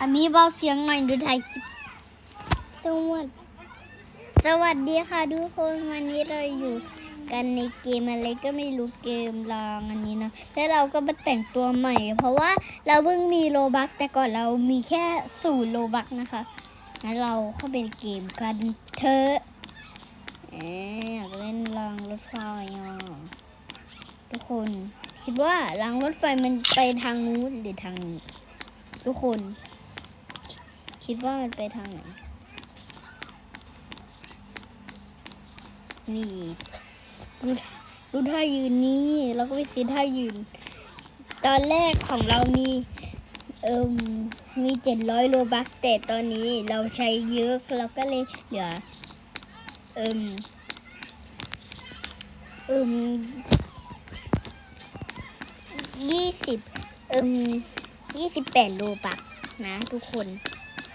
อันนี้เบาเสียงหน่อยดูถ่ายคลิปสวัสดีสวัสดีค่ะทุกคนวันนี้เราอยู่กันในเกมอะไรก็ไม่รู้เกมลางอันนี้นะแล้วเราก็มาแต่งตัวใหม่ เพราะว่าเราเพิ่งมีโลบักแต่ก่อนเรามีแค่ศูนย์โลบักนะคะงั้นเราเข้าไปในเกมกันเถอะเอ๊ะอยากเล่นรางรถไฟอะทุกคนคิดว่ารางรถไฟมันไปทางนู้นหรือทางนี้ ทุกคน คิดว่ามันไปทางไหน นี่ดูท่าดูท่ายืนนี้แล้วก็ไปซื้อท่ายืน ตอนแรกของเรามีเอิมมีเจ็ดร้อยโลบัคแต่ตอนนี้เราใช้เยอะเราก็เลยเหลือเอิมเอิมยี่สิบเอิมยี่สิบแปดโลบัคนะทุกคน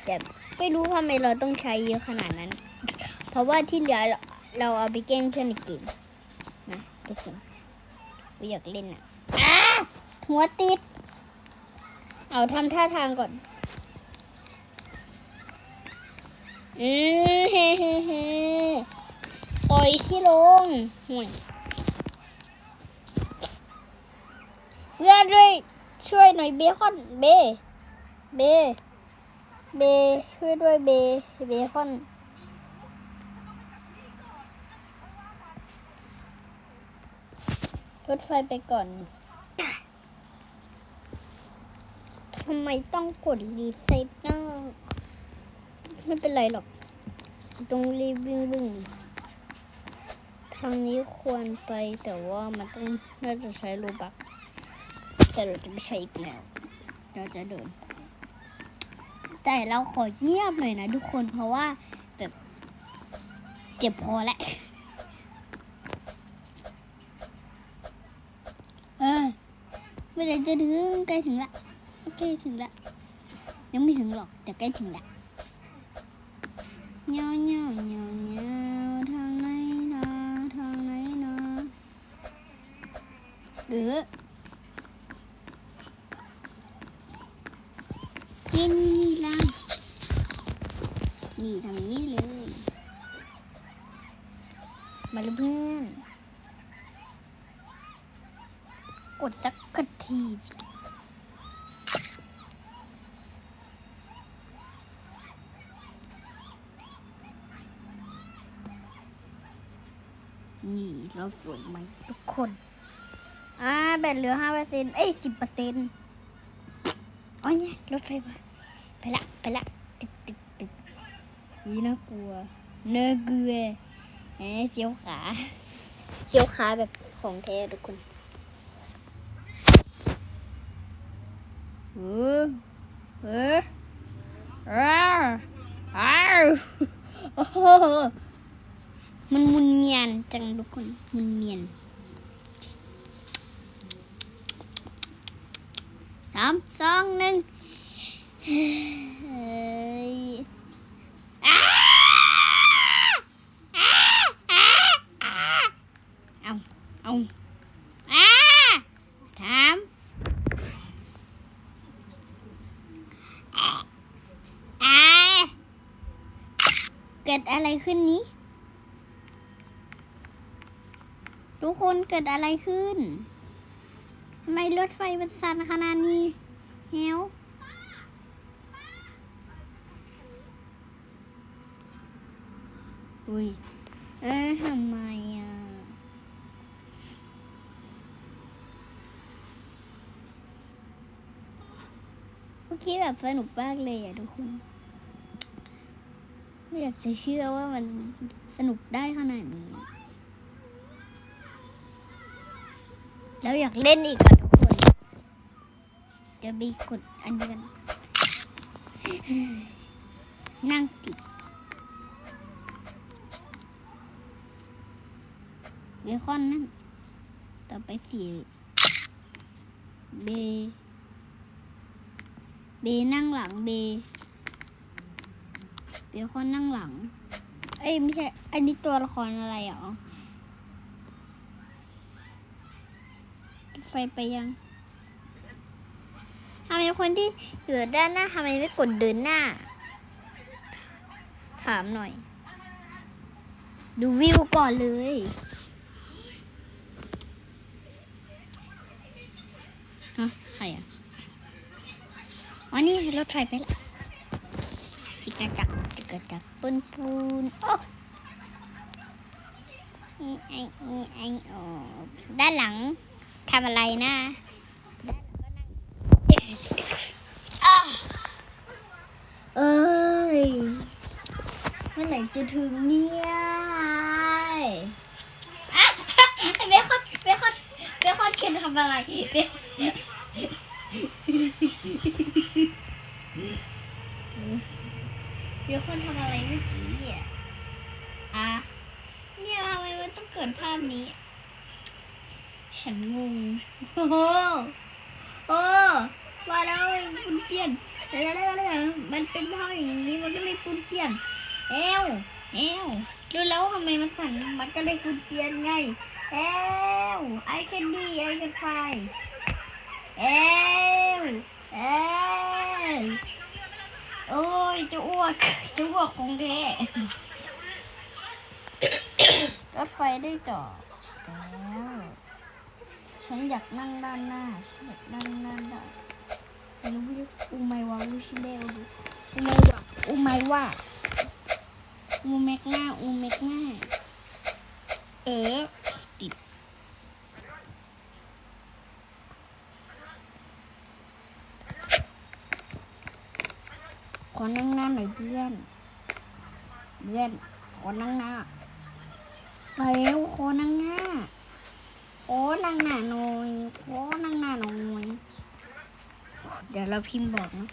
แต่ไม่รู้ทำไมเราต้องใช้เยอะขนาดนั้น เพราะว่าที่เหลือเราเอาไปแกล้งเพื่อนกมนะทุกคนกูอยากเล่นอะหัวติด เอาทำท่าทางก่อนอืมเฮ้เฮ้เฮ้ปล่อยขี้ลงห่วยเพื่อนด้วยช่วยหน่อยเบคอนเบ เบ เบช่วยด้วยเบเบคอนรถไฟไปก่อน ทำไมต้องกดรีเซ็ตเนอะไม่เป็นไรหรอกต้องรีบวิ่งวิ่ง ทางนี้ควรไปแต่ว่ามันต้องน่าจะใช้โลบัก แต่เราจะไม่ใช้อีกแล้ว เราจะเดิน แต่เราขอเงียบหน่อยนะทุกคนเพราะว่าแบบเจ็บคอแล้วเออเมื่อไรจะถึงใกล้ถึงละใกล้ถึงละยังไม่ถึงหรอกแต่ใกล้ถึงละเงาเงาเงาเงาทางไหนนะทางไหนนะหรือนี่นี่นี่ล่าง นี่ทางนี้เลย มาเพื่อน กดสักกทีนี่เราสวยไหมทุกคน อ่า แบตเหลือห้าเปอร์เซ็นต์เอ้ยสิบเปอร์เซ็นต์อ๋อเนี่ยรถไฟมาไปละ ไปละ วิน่ากลัว เนื้อเกลือแหมเสียวขาเสียวขาแบบของแท้ทุกคนเออเอออ้าวอ้าวโอ้โหมันมุนเมียนจังทุกคนมุนเมียนสามสองหนึ่งเฮ้ยอ้าอ้าอ้าอ้าเอา เอาอ้าถามอาเกิดอะไรขึ้นนี้ ทุกคนเกิดอะไรขึ้นทำไมรถไฟมันสั่นขนาดนี้เฮวอุ้ย เออทำไมอะ เมื่อ กี้แบบสนุกมากเลยอะทุกคน ไม่อยากจะเชื่อว่ามันสนุกได้ขนาดนี้ แล้วอยากเล่นอีกอะทุกคน จะบีกดอันนี้กันนั่งติดเบคอนนั่น ต่อไปสี่เบ เบนั่งหลังเบเบคอนนั่งหลัง เอ้ยไม่ใช่ อันนี้ตัวละครอะไรอะอ๋อไฟไปยังทำไมคนที่อยู่ด้านหน้าทำไมไม่กดเดินหน้า ถามหน่อย ดูวิวก่อนเลย ฮะ ใครอะ อ๋อนี่รถไฟไปละจิกกะจักจิกกะจักปูนปูนโอ้อีไออีไอโอด้านหลังทำอะไรนะอ้าวเอ้ยเมื่อไหร่จะถึงเนี่ยอะเบคอนเบคอนเบคอนเคนทำอะไรเบเบคอนทำอะไรเมื่อกี้อะอะเนี่ยทำไม มันต้องเกิดภาพนี้ ฉันงง โอ้โหโอ้ว่าแล้วมันเปลี่ยนแล้วมันเป็นภาพอย่างนี้มันก็เลยปุนเปลี่ยน เอวเอวรู้แล้วทำไมมันสั่นมันก็เลยกุนเตียนไง เอวไอแคนดี้ไอแคนไฟเอวเอวโอ้ยจะอ้วกจะอ้วกของแท้ ไฟได้จอดแล้ว ฉันอยากนั่งด้านหน้า ฉันอยากนั่งด้านหน้ารู้วิอูไมวาวิชิเลดูอูไมวาอูไมว่าอูเมกหน้าอูเมกหน้า เออ ติด ขอนั่งหน้าหน่อยเพื่อนเพื่อนขอนั่งหน้า เร็วโคนังหน้าโอนั่งหน้าหน่อยโอนั่งหน้าหน่อยเดี๋ยวเราพิมพ์บอกนะ